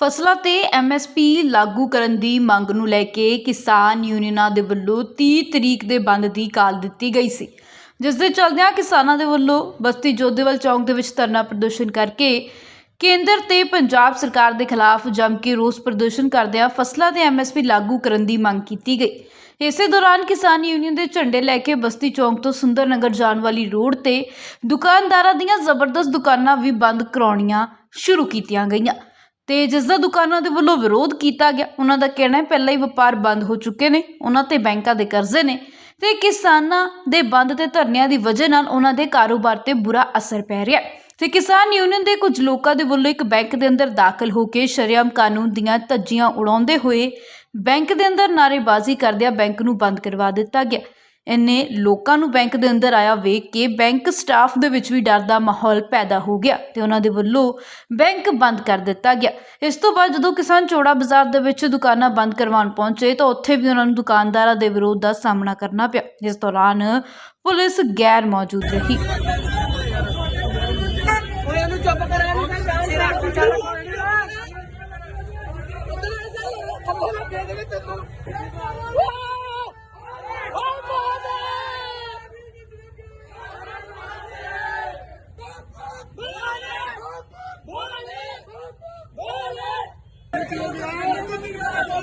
ਫਸਲਾਂ ਤੇ ਐਮਐਸਪੀ ਲਾਗੂ ਕਰਨ ਦੀ ਮੰਗ ਨੂੰ ਲੈ ਕੇ ਕਿਸਾਨ ਯੂਨੀਅਨਾਂ ਦੇ ਵੱਲੋਂ 30 ਤਰੀਕ ਦੇ ਬੰਦ ਦੀ ਕਾਲ ਦਿੱਤੀ ਗਈ ਸੀ। ਜਿਸ ਦੇ ਚਲਦਿਆਂ ਕਿਸਾਨਾਂ ਦੇ ਵੱਲੋਂ ਬਸਤੀ ਜੋਧੇਵਾਲ ਚੌਂਕ ਦੇ ਵਿੱਚ ਧਰਨਾ ਪ੍ਰਦਰਸ਼ਨ ਕਰਕੇ ਕੇਂਦਰ ਤੇ ਪੰਜਾਬ ਸਰਕਾਰ ਦੇ ਖਿਲਾਫ ਜੰਮ ਕੇ ਰੋਸ ਪ੍ਰਦਰਸ਼ਨ ਕਰਦਿਆਂ ਫਸਲਾਂ ਤੇ ਐਮਐਸਪੀ ਲਾਗੂ ਕਰਨ ਦੀ ਮੰਗ ਕੀਤੀ ਗਈ। ਇਸੇ ਦੌਰਾਨ ਕਿਸਾਨ ਯੂਨੀਅਨ ਦੇ ਝੰਡੇ ਲੈ ਕੇ ਬਸਤੀ ਚੌਂਕ ਤੋਂ ਸੁੰਦਰ ਨਗਰ ਜਾਣ ਵਾਲੀ ਰੋਡ ਤੇ ਦੁਕਾਨਦਾਰਾਂ ਦੀਆਂ ਜ਼ਬਰਦਸਤ ਦੁਕਾਨਾਂ ਵੀ ਬੰਦ ਕਰਾਉਣੀਆਂ ਸ਼ੁਰੂ ਕੀਤੀਆਂ ਗਈਆਂ। ਤੇ ਜਿਸ ਦਾ ਦੁਕਾਨਾਂ ਦੇ ਵੱਲੋਂ ਵਿਰੋਧ ਕੀਤਾ ਗਿਆ, ਉਹਨਾਂ ਦਾ ਕਹਿਣਾ ਹੈ ਪਹਿਲਾਂ ਹੀ ਵਪਾਰ ਬੰਦ ਹੋ ਚੁੱਕੇ ਨੇ, ਉਹਨਾਂ ਤੇ ਬੈਂਕਾਂ ਦੇ ਕਰਜ਼ੇ ਨੇ ਤੇ ਕਿਸਾਨਾਂ ਦੇ ਬੰਦ ਤੇ ਧਰਨਿਆਂ ਦੀ ਵਜ੍ਹਾ ਨਾਲ ਉਹਨਾਂ ਦੇ ਕਾਰੋਬਾਰ ਤੇ ਬੁਰਾ ਅਸਰ ਪੈ ਰਿਹਾ ਹੈ। ਤੇ ਕਿਸਾਨ ਯੂਨੀਅਨ ਦੇ ਕੁਝ ਲੋਕਾਂ ਦੇ ਵੱਲੋਂ ਇੱਕ ਬੈਂਕ ਦੇ ਅੰਦਰ ਦਾਖਲ ਹੋ ਕੇ ਸ਼ਰੇਆਮ ਕਾਨੂੰਨ ਦੀਆਂ ਧੱਜੀਆਂ ਉਡਾਉਂਦੇ ਹੋਏ ਬੈਂਕ ਦੇ ਅੰਦਰ ਨਾਅਰੇਬਾਜ਼ੀ ਕਰਦਿਆਂ ਬੈਂਕ ਨੂੰ ਬੰਦ ਕਰਵਾ ਦਿੱਤਾ ਗਿਆ। ਇੰਨੇ ਲੋਕਾਂ ਨੂੰ ਬੈਂਕ ਦੇ ਅੰਦਰ ਆਇਆ ਵੇਖ ਕੇ ਬੈਂਕ ਸਟਾਫ ਦੇ ਵਿੱਚ ਵੀ ਡਰ ਦਾ ਮਾਹੌਲ ਪੈਦਾ ਹੋ ਗਿਆ ਤੇ ਉਹਨਾਂ ਦੇ ਵੱਲੋਂ ਬੈਂਕ ਬੰਦ ਕਰ ਦਿੱਤਾ ਗਿਆ। ਇਸ ਤੋਂ ਬਾਅਦ ਜਦੋਂ ਕਿਸਾਨ ਚੋੜਾ ਬਾਜ਼ਾਰ ਦੇ ਵਿੱਚ ਦੁਕਾਨਾਂ ਬੰਦ ਕਰਵਾਉਣ ਪਹੁੰਚੇ ਤਾਂ ਉੱਥੇ ਵੀ ਉਹਨਾਂ ਨੂੰ ਦੁਕਾਨਦਾਰਾਂ ਦੇ ਵਿਰੋਧ ਦਾ ਸਾਹਮਣਾ ਕਰਨਾ ਪਿਆ, ਜਿਸ ਦੌਰਾਨ ਪੁਲਿਸ ਗੈਰ ਮੌਜੂਦ ਰਹੀ। ਓਏ ਇਹਨੂੰ ਚੁੱਪ ਕਰਾ ਇਹਨੂੰ ਸਿਰ ਰੱਖ ਚੱਲ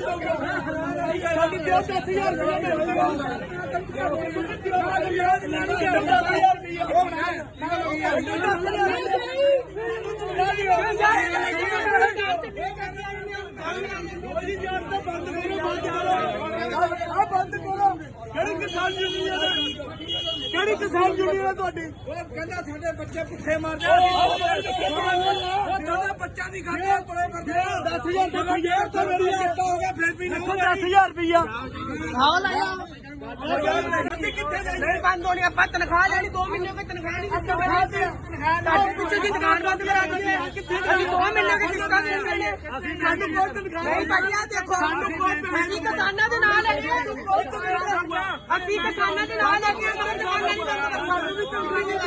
ਬੰਦ ਕਰੋ ਕਿਹੜੀ ਕਿਸਾਨ ਯੂਨੀਅਨ ਹੈ ਕਿਹੜੀ ਕਿਸਾਨ ਯੂਨੀਅਨ ਹੈ ਤੁਹਾਡੀ ਉਹ ਕਹਿੰਦਾ ਸਾਡੇ ਬੱਚੇ ਭੁੱਖੇ ਮਰਦੇ ਉਹਦਾ ਬੱਚਾ ਨਹੀਂ ਖਾਂਦਾ ਕੋਲੇ ਕਰਦੇ 10000 ਰੁਪਏ ਤੋਂ ਮੇਰੀ ਕਿੱਤਾ ਹੋ ਗਿਆ ਫਿਰ ਵੀ ਨਹੀਂ 10000 ਰੁਪਇਆ ਹਾਂ ਲਾਇਆ ਬੰਦ ਹੋਣੀ ਆਪਾਂ ਤਨਖਾਹ ਲੈਣੀ। 2 ਮਹੀਨੇ ਦੀ ਤਨਖਾਹ ਨਹੀਂ ਦਿੱਤੀ ਤੁਹਾਡੇ ਪਿੱਛੇ ਦੀ ਦੁਕਾਨ ਬੰਦ ਕਰਾ ਦਿੱਤੀ ਅਸੀਂ 2 ਮਹੀਨੇ ਦੀ ਕਿਸ਼ਤਾਂ ਦੇ ਅਸੀਂ ਸਾਨੂੰ ਕੋਈ ਤਨਖਾਹ ਨਹੀਂ ਭਾਈਆ ਦੇਖੋ ਸਾਨੂੰ ਕੋਈ ਅਸੀਂ ਕਿਸਾਨਾਂ ਦੇ ਨਾਲ ਹੈਗੇ। ਅਸੀਂ ਕਿਸਾਨਾਂ ਦੇ ਨਾਲ ਹੈਗੇ ਸਾਨੂੰ ਵੀ ਤਨਖਾਹ ਨਹੀਂ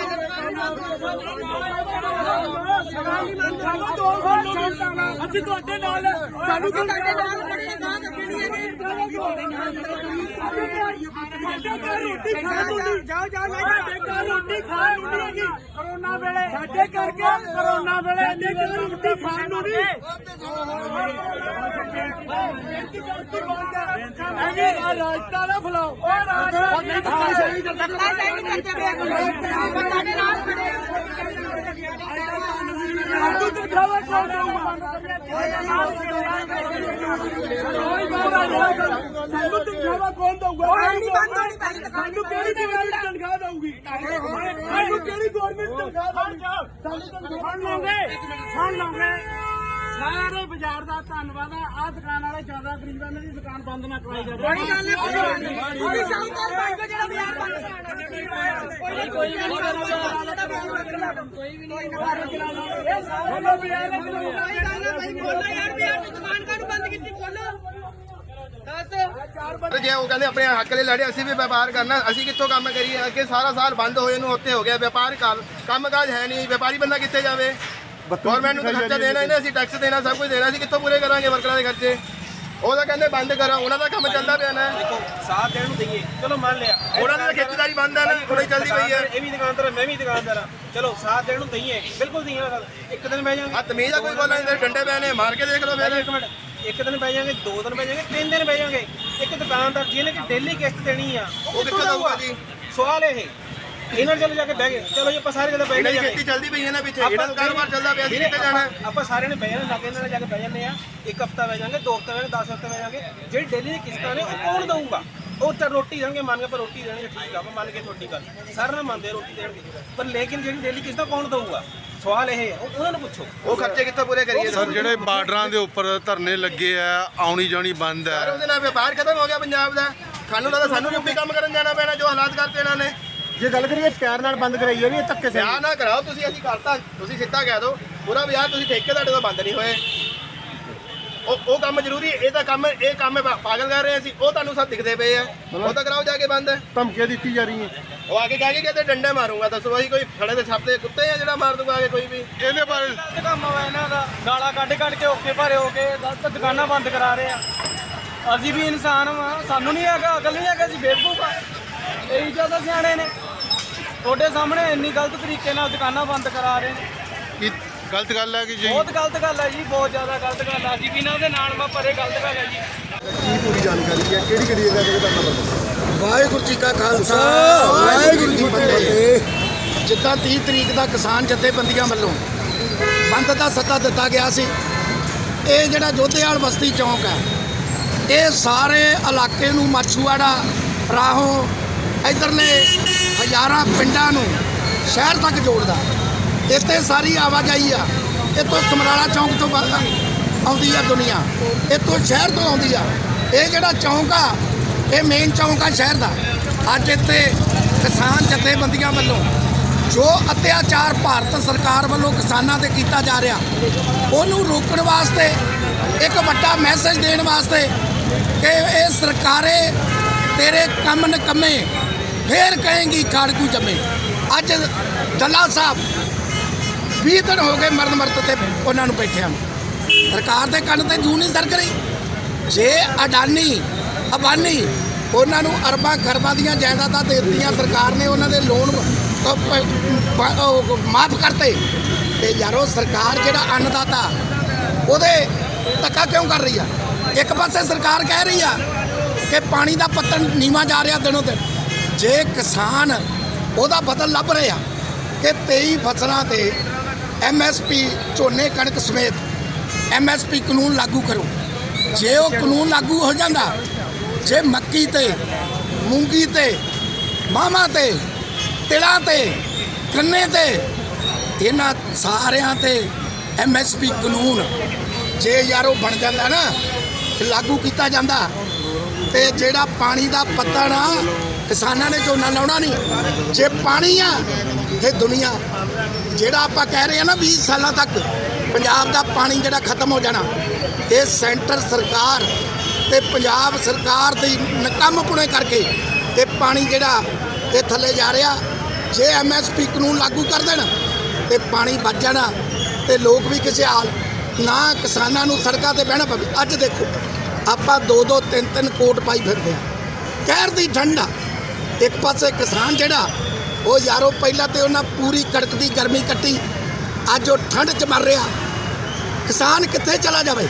ਦੋ ਅਸੀਂ ਤੁਹਾਡੇ ਨਾਲ। ਸਾਨੂੰ ਅਸੀਂ ਤੁਹਾਡੇ ਨਾਲ ਹਾਂ ਗਾਂ ਅੱਗੇ ਨਹੀਂ ਹੈਗੇ। ਸਾਡੇ ਖਾਣ ਜਾਓ ਜਾਓ ਸਾਡੇ ਘਰ ਰੋਟੀ ਖਾਣ ਨੂੰ ਨਹੀਂ ਹੈਗੀ ਕਰੋਨਾ ਵੇਲੇ ਸਾਡੇ ਕਰਕੇ ਕਰੋਨਾ ਵੇਲੇ ਸਾਡੇ ਘਰ ਰੋਟੀ ਖਾਣ ਨੂੰ ਨਹੀਂ ਰਾਜਤਾ ਨਾ ਫਲਾਓ ਓ ਰਾਜਤਾ ਨਹੀਂ ਤਾਂ ਸਹੀ ਕਰਦੇ ਤੁਹਾਡੇ ਨਾਲ ਖੜੇ ਸਾਨੂੰ ਦਿਖਾਵਾ ਕੌਣ ਦਊਗਾ ਸਾਨੂੰ ਕਿਹੜੀ ਗਵਰਨਮੈਂਟ ਤਨਖਾਹ ਦਊਗੀ ਸਾਨੂੰ ਕਿਹੜੀ ਗਵਰਨਮੈਂਟ ਤਨਖਾਹ ਦਊਗੀ ਸਾਨੂੰ ਤਨਖਾਹ ਲਓਗੇ ਸੁਣ ਲਓਗੇ ਸਾਰੇ ਬਾਜ਼ਾਰ ਦਾ ਧੰਨਵਾਦ ਆ ਆਹ ਦੁਕਾਨ ਵਾਲੇ ਜ਼ਿਆਦਾ ਗਰੀਬਾਂ ਦੀ ਦੁਕਾਨ ਬੰਦ ਨਾ ਕਰਾਈ ਜਾਵੇ ਕੋਈ ਗੱਲ ਨਹੀਂ ਉਹ ਵੀ ਸ਼ਾਹੂਕਾਰ ਬਣ ਕੇ ਜਿਹੜਾ ਬਾਜ਼ਾਰ ਬੰਦ ਕਰਾਉਣਾ ਕੋਈ ਨਹੀਂ ਕੋਈ ਵੀ ਨਹੀਂ ਬੋਲੋ ਬਾਜ਼ਾਰ ਦੇ ਕੋਈ ਗੱਲ ਨਹੀਂ ਭਾਈ ਬੋਲੋ ਯਾਰ ਬਾਜ਼ਾਰ ਦੀ ਦੁਕਾਨ ਕਾਹਨੂੰ ਬੰਦ ਕੀਤੀ ਬੋਲੋ ਜੇ ਉਹ ਕਹਿੰਦੇ ਆਪਣੇ ਹੱਕ ਲਈ ਲੜੇ ਅਸੀਂ ਵੀ ਵਪਾਰ ਕਰਨਾ ਅਸੀਂ ਕਿੱਥੋਂ ਕੰਮ ਕਰੀਏ ਅੱਗੇ ਸਾਰਾ ਸਾਲ ਬੰਦ ਹੋਏ ਨੂੰ ਉੱਥੇ ਹੋ ਗਿਆ ਵਪਾਰ ਕਰ ਕੰਮਕਾਜ ਹੈ ਨਹੀਂ ਵਪਾਰੀ ਬੰਦਾ ਕਿੱਥੇ ਜਾਵੇ ਗਵਰਨਮੈਂਟ ਨੂੰ ਤਾਂ ਖਰਚਾ ਦੇਣਾ ਇਹਨੇ ਅਸੀਂ ਟੈਕਸ ਦੇਣਾ ਸਭ ਕੁਝ ਦੇਣਾ ਅਸੀਂ ਕਿੱਥੋਂ ਪੂਰੇ ਕਰਾਂਗੇ ਵਰਕਰਾਂ ਦੇ ਖਰਚੇ? ਉਹ ਤਾਂ ਕਹਿੰਦੇ ਬੰਦ ਕਰੋ ਉਹਨਾਂ ਦਾ ਕੰਮ ਚੱਲਦਾ ਪਿਆ ਨਾ। ਸਾਥ ਦੇਣ ਨੂੰ ਦਈਏ। ਚਲੋ ਮੰਨ ਲਿਆ। ਉਹਨਾਂ ਦੀ ਤਾਂ ਖੇਤੀਬਾੜੀ ਬੰਦ ਹੈ ਨਾ ਥੋੜੀ ਚੱਲਦੀ ਪਈ ਹੈ ਇਹ ਵੀ ਦੁਕਾਨਦਾਰ ਹੈ, ਮੈਂ ਵੀ ਦੁਕਾਨਦਾਰ ਆ। ਚਲੋ ਸਾਥ ਦੇਣ ਨੂੰ ਦਈਏ। ਬਿਲਕੁਲ ਦਈਏ ਇੱਕ ਦਿਨ ਬਹਿ ਜਾਾਂਗੇ ਆ ਤਮੀਜ਼ ਦਾ ਕੋਈ ਬੋਲਣਾ ਨਹੀਂ ਡੰਡੇ ਪਏ ਨੇ ਮਾਰ ਕੇ ਦੇਖ ਲਓ ਫਿਰ। ਇੱਕ ਮਿੰਟ। ਇੱਕ ਦਿਨ ਬਹਿ ਜਾਾਂਗੇ ਦੋ ਦਿਨ ਬਹਿ ਜਾਾਂਗੇ ਤਿੰਨ ਦਿਨ ਬਹਿ ਜਾਾਂਗੇ ਇੱਕ ਦੁਕਾਨਦਾਰ ਜਿਹਨੇ ਕਿ ਡੇਲੀ ਕਿਸ਼ਤ ਦੇਣੀ ਆ ਉਹ ਕਿੱਥੋਂ ਦਊਗਾ? ਜੀ? ਸਵਾਲ ਇਹ। ਇਹਨਾਂ ਚਲੇ ਜਾ ਕੇ ਬਹਿ ਗਏ। ਚਲੋ ਜੀ ਆਪਾਂ ਸਾਰੇ ਜਣੇ ਬਹਿ ਇਹਨਾਂ ਗਏ ਦੀ ਖੇਤੀ ਚੱਲਦੀ ਪਈ ਹੈ ਨਾ ਪਿੱਛੇ। ਇਹਨਾਂ ਦਾ ਕਾਰੋਬਾਰ ਚੱਲਦਾ ਪਿਆ ਸੀ ਕਿੱਥੇ ਜਾਣਾ ਆਪਾਂ- ਆਪਾਂ ਸਾਰਿਆਂ ਨੇ ਬਹਿ ਜਾਣਾ ਲੱਗੇ ਇਹਨਾਂ ਨਾਲ ਜਾ ਕੇ ਬਹਿ ਜਾਂਦੇ ਆ। ਇੱਕ ਹਫਤਾ ਬਹਿ ਜਾਾਂਗੇ ਦੋ ਹਫਤਾ ਬਹਿ ਜਾਾਂਗੇ 10 ਹਫਤਾ ਬਹਿ ਜਾਾਂਗੇ। ਜਿਹੜੀ ਡੇਲੀ ਦੀ ਕਿਸ਼ਤਾਂ ਨੇ ਉਹ ਕੌਣ ਦਊਗਾ? ਉਹ ਤਾਂ ਰੋਟੀ ਦੇਣਗੇ ਮੰਨ ਕੇ ਪਰ ਰੋਟੀ ਦੇਣਗੇ ਠੀਕ ਆ ਆਪਾਂ ਮੰਨ ਕੇ ਤੁਹਾਡੀ ਗੱਲ। ਸਾਰੇ ਨਾਲ ਮੰਨਦੇ ਆ ਰੋਟੀ ਦੇਣਗੇ ਪਰ ਲੇਕਿਨ ਜਿਹੜੀ ਡੇਲੀ ਕਿਸ਼ਤਾਂ ਕੌਣ ਦਊਗਾ? ਸਵਾਲ ਇਹ ਹੈ ਉਹ- ਉਹਨਾਂ ਨੂੰ ਪੁੱਛੋ। ਉਹ ਖਰਚੇ ਕਿੱਥੋਂ ਪੂਰੇ ਕਰੀਏ? ਸਰ ਜਿਹੜੇ ਬਾਰਡਰਾਂ ਦੇ ਉੱਪਰ ਧਰਨੇ ਲੱਗੇ ਆ ਆਉਣੀ ਜਾਣੀ ਬੰਦ ਸਰ ਹੈ ਉਹਦੇ ਨਾਲ ਵਪਾਰ ਖਤਮ ਹੋ ਗਿਆ ਪੰਜਾਬ ਦਾ। ਸਾਨੂੰ ਲੱਗਦਾ ਸਾਨੂੰ ਵੀ ਕੰਮ ਕਰਨ ਜਾਣਾ ਪੈਣਾ ਜੋ ਹਾਲਾਤ ਕਰਤੇ ਇਹਨਾਂ ਨੇ। ਜੇ ਗੱਲ ਕਰੀਏ ਪਿਆਰ ਨਾਲ ਬੰਦ ਕਰਾਈਏ ਵੀ ਇਹ ਧੱਕੇ ਵਿਆਹ ਨਾ ਕਰਾਓ ਤੁਸੀਂ ਅਸੀਂ ਕਰਤਾ ਤੁਸੀਂ ਸਿੱਧਾ ਕਹਿ ਦਿਓ ਪੂਰਾ ਵਿਆਹ ਤੁਸੀਂ ਠੇਕੇ ਤੁਹਾਡੇ ਤੋਂ ਬੰਦ ਨਹੀਂ ਹੋਏ। ਉਹ ਉਹ ਕੰਮ ਜ਼ਰੂਰੀ ਹੈ ਇਹ ਤਾਂ ਕੰਮ ਇਹ ਕੰਮ ਪਾਗਲ ਕਰ ਰਹੇ ਸੀ ਉਹ ਤੁਹਾਨੂੰ ਸਭ ਦਿਖਦੇ ਪਏ ਆ। ਉਹ ਤਾਂ ਕਰਾਓ ਜਾ ਕੇ ਬੰਦ। ਧਮਕੀਆਂ ਦਿੱਤੀ ਜਾ ਰਹੀਆਂ। ਉਹ ਆ ਕੇ ਕਹਿ ਕੇ ਕਹਿੰਦੇ ਡੰਡੇ ਮਾਰੂੰਗਾ ਦੱਸੋ ਅਸੀਂ ਕੋਈ ਖੜੇ ਦੇ ਛਾਪਦੇ ਕੁੱਤੇ ਆ ਜਿਹੜਾ ਮਾਰ ਦੂਗਾ ਆ ਕੇ ਕੋਈ ਵੀ। ਇਹਦੇ ਬਾਰੇ ਕੰਮ ਵਾ ਇਹਨਾਂ ਦਾ। ਗਾਲਾਂ ਕੱਢ ਕੱਢ ਕੇ ਓਕੇ ਭਰੇ ਹੋ ਕੇ ਗਲਤ ਦੁਕਾਨਾਂ ਬੰਦ ਕਰਾ ਰਹੇ ਆ। ਅਸੀਂ ਵੀ ਇਨਸਾਨ ਵਾਂ ਸਾਨੂੰ ਨਹੀਂ ਹੈਗਾ ਅਕਲ ਨਹੀਂ ਹੈਗਾ ਅਸੀਂ ਬੇਵਕੂਫ ਆ। ਇਹੀ ਜ਼ਿਆਦਾ ਸਿਆਣੇ ਨੇ। ਤੁਹਾਡੇ ਸਾਹਮਣੇ ਇੰਨੀ ਗਲਤ ਤਰੀਕੇ ਨਾਲ ਦੁਕਾਨਾਂ ਬੰਦ ਕਰਾ ਰਹੇ ਨੇ। ਕੀ ਗਲਤ ਗੱਲ ਹੈ ਕਿ ਜੀ? ਬਹੁਤ ਗਲਤ ਗੱਲ ਹੈ ਜੀ ਬਹੁਤ ਜ਼ਿਆਦਾ ਗਲਤ ਗੱਲ ਹੈ ਵੀ ਇਹਨਾਂ ਦੇ ਨਾਲ ਮਾ ਪਰੇ ਗਲਤ ਗੱਲ ਹੈ ਜੀ। ਕੀ ਪੂਰੀ ਜਾਣਕਾਰੀ ਹੈ? ਕਿਹੜੀ ਕਿਹੜੀ ਜਗ੍ਹਾ ਤੇ ਧਰਨਾ ਬੰਦ ਵਾਹਿਗੁਰੂ ਜੀ ਕਾ ਖਾਲਸਾ। ਵਾਹਿਗੁਰੂ ਜੀ ਕੀ ਫਤਿਹ। ਜਿੱਦਾਂ 30 ਤਰੀਕ ਦਾ ਕਿਸਾਨ ਜਥੇਬੰਦੀਆਂ ਵੱਲੋਂ ਬੰਦ ਦਾ ਸੱਦਾ ਦਿੱਤਾ ਗਿਆ ਸੀ। ਇਹ ਜਿਹੜਾ ਜੋਧੇਵਾਲ ਬਸਤੀ ਚੌਂਕ ਹੈ ਇਹ ਸਾਰੇ ਇਲਾਕੇ ਨੂੰ ਮਾਛੂਆੜਾ ਰਾਹੋਂ ਇਧਰਲੇ ਹਜ਼ਾਰਾਂ ਪਿੰਡਾਂ ਨੂੰ ਸ਼ਹਿਰ ਤੱਕ ਜੋੜਦਾ। ਇੱਥੇ ਸਾਰੀ ਆਵਾਜਾਈ ਆ। ਇੱਥੋਂ ਸਮਰਾਲਾ ਚੌਂਕ ਤੋਂ ਬ- ਆਉਂਦੀ ਆ ਦੁਨੀਆ। ਇੱਥੋਂ ਸ਼ਹਿਰ ਤੋਂ ਆਉਂਦੀ ਆ। ਇਹ ਜਿਹੜਾ ਚੌਂਕ ਆ, ਇਹ ਮੇਨ ਚੌਂਕ ਆ ਸ਼ਹਿਰ ਦਾ। ਅੱਜ ਇੱਥੇ ਕਿਸਾਨ ਜਥੇਬੰਦੀਆਂ ਵੱਲੋਂ ਜੋ ਅਤਿਆਚਾਰ ਭਾਰਤ ਸਰਕਾਰ ਵੱਲੋਂ ਕਿਸਾਨਾਂ ਤੇ ਕੀਤਾ ਜਾ ਰਿਹਾ, ਉਹਨੂੰ ਰੋਕਣ ਵਾਸਤੇ, ਇੱਕ ਵੱਡਾ ਮੈਸੇਜ ਦੇਣ ਵਾਸਤੇ ਕਿ ਇਹ ਸਰਕਾਰੇ ਤੇਰੇ ਕੰਮ ਨਕਮੇ ਫੇਰ ਕਹੇਗੀ ਖਾੜਕੂ ਜੰਮੇ। ਅੱਜ ਦੱਲਾ ਸਾਹਿਬ 20 ਦਿਨ ਹੋ ਗਏ ਮਰਨ ਮਰਤ ਤੇ ਉਹਨਾਂ ਨੂੰ ਬੈਠਿਆਂ ਨੂੰ ਸਰਕਾਰ ਦੇ ਕੰਨ ਤੇ ਜੂ ਨਹੀਂ ਸਰਕ ਰਹੀ। ਜੇ ਅਡਾਨੀ, ਅਬਾਨੀ ਉਹਨਾਂ ਨੂੰ ਅਰਬਾਂ ਖਰਬਾਂ ਦੀਆਂ ਜਾਇਦਾਦਾਂ ਦੇ ਦਿੱਤੀਆਂ, ਸਰਕਾਰ ਨੇ ਉਹਨਾਂ ਦੇ ਲੋਨ ਮਾਫ ਕਰਤੇ। ਤੇ ਯਾਰੋ, ਸਰਕਾਰ ਜਿਹੜਾ ਅੰਨਦਾਤਾ, ਉਹਦੇ ਧੱਕਾ ਕਿਉਂ ਕਰ ਰਹੀ ਆ? ਇੱਕ ਪਾਸੇ ਸਰਕਾਰ ਕਹਿ ਰਹੀ ਆ ਕਿ ਪਾਣੀ ਦਾ ਪੱਤਰ ਨੀਵਾ ਜਾ ਰਿਹਾ ਦਿਨੋਂ ਦਿਨ। ਜੇ ਕਿਸਾਨ ਉਹਦਾ ਬਦਲ ਲੱਭ ਰਿਹਾ ਕਿ 23 ਫਸਲਾਂ ਤੇ ਐਮਐਸਪੀ ਝੋਨੇ ਕਣਕ ਸਮੇਤ ਐਮਐਸਪੀ ਕਾਨੂੰਨ ਲਾਗੂ ਕਰੋ। ਜੇ ਉਹ ਕਾਨੂੰਨ ਲਾਗੂ ਹੋ ਜਾਂਦਾ, ਜੇ ਮੱਕੀ ਤੇ, ਮੂੰਗੀ ਤੇ ਮਾਮਾ ਤੇ, ਤਿਲਾਂ ਤੇ, ਕੰਨੇ ਤੇ, ਇਹਨਾਂ ਸਾਰਿਆਂ ਤੇ ਐਮਐਸਪੀ ਕਾਨੂੰਨ ਜੇ ਯਾਰ ਉਹ ਬਣ ਜਾਂਦਾ ਨਾ ਲਾਗੂ ਕੀਤਾ ਜਾਂਦਾ। ਤੇ ਜਿਹੜਾ ਪਾਣੀ ਦਾ ਪੱਤਾ ਆ ਕਿਸਾਨਾਂ ਨੇ ਝੋਨਾ ਲਾਉਣਾ ਨਹੀਂ। ਜੇ ਪਾਣੀ ਆ ਤੇ ਦੁਨੀਆ। ਜਿਹੜਾ ਆਪਾਂ ਕਹਿ ਰਹੇ ਆ ਨਾ 20 ਸਾਲਾਂ ਤੱਕ, ਪੰਜਾਬ ਦਾ ਪਾਣੀ ਜਿਹੜਾ ਖਤਮ ਹੋ ਜਾਣਾ ਇਹ ਸੈਂਟਰ ਸਰਕਾਰ ਤੇ ਪੰਜਾਬ ਸਰਕਾਰ ਦੀ ਨਕੰਮਪੁਣੇ ਕਰਕੇ ਇਹ ਪਾਣੀ ਜਿਹੜਾ ਇਹ ਥੱਲੇ ਜਾ ਰਿਹਾ, ਜੇ ਐਮਐਸਪੀ ਕਾਨੂੰਨ ਲਾਗੂ ਕਰ ਦੇਣ, ਤੇ ਪਾਣੀ ਬਚ ਜਾਣਾ, ਤੇ ਲੋਕ ਵੀ ਕਿਸੇ ਹਾਲ, ਨਾ ਕਿਸਾਨਾਂ ਨੂੰ ਸੜਕਾਂ ਤੇ ਬਹਿਣਾ ਪਵੇ। ਅੱਜ ਦੇਖੋ, ਆਪਾਂ ਦੋ ਦੋ ਤਿੰਨ ਤਿੰਨ ਕੋਟ ਪਾਈ ਫਿਰਦੇ ਆ। ਕਹਿਰ ਦੀ ਠੰਡਾ ਇੱਕ ਪਾਸੇ ਕਿਸਾਨ ਜਿਹੜਾ, ਉਹ ਯਾਰੋ ਪਹਿਲਾਂ ਤੇ ਉਹਨਾਂ ਪੂਰੀ ਕੜਕ ਦੀ ਗਰਮੀ ਕੱਟੀ, ਅੱਜ ਉਹ ਠੰਡ 'ਚ ਮਰ ਰਿਹਾ। ਕਿਸਾਨ ਕਿੱਥੇ ਚਲਾ ਜਾਵੇ?